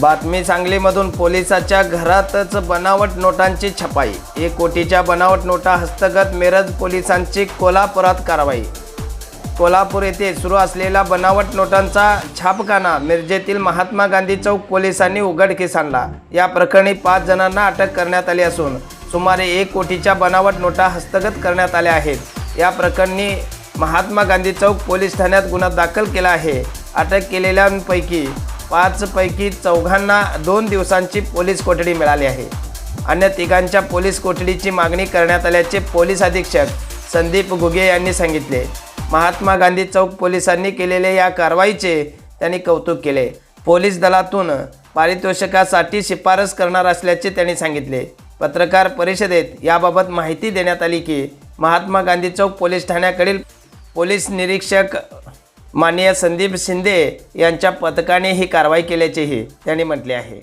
बातमी सांगलीमधून पोलिसाच्या घरातच बनावट नोटांची छपाई. एक कोटीच्या बनावट नोटा हस्तगत मिरज पोलिसांची कोल्हापुरात कारवाई. कोल्हापूर येथे सुरू असलेला बनावट नोटांचा छापखाना मिरजेतील महात्मा गांधी चौक पोलिसांनी उघडकीस आणला. या प्रकरणी पाच जणांना अटक करण्यात आली असून सुमारे एक कोटीच्या बनावट नोटा हस्तगत करण्यात आल्या आहेत. या प्रकरणी महात्मा गांधी चौक पोलीस ठाण्यात गुन्हा दाखल केला आहे. अटक केलेल्यांपैकी पाचपैकी चौघांना दोन दिवसांची पोलीस कोठडी मिळाली आहे. अन्य तिघांच्या पोलीस कोठडीची मागणी करण्यात आल्याचे पोलीस अधीक्षक संदीप घुगे यांनी सांगितले. महात्मा गांधी चौक पोलिसांनी केलेल्या या कारवाईचे त्यांनी कौतुक केले. पोलीस दलातून पारितोषिकासाठी शिफारस करणार असल्याचे त्यांनी सांगितले. पत्रकार परिषदेत याबाबत माहिती देण्यात आली की महात्मा गांधी चौक पोलीस ठाण्याकडील पोलीस निरीक्षक माननीय संदीप शिंदे यांच्या पथकाने ही कारवाई केल्याचेही त्यांनी म्हटले आहे.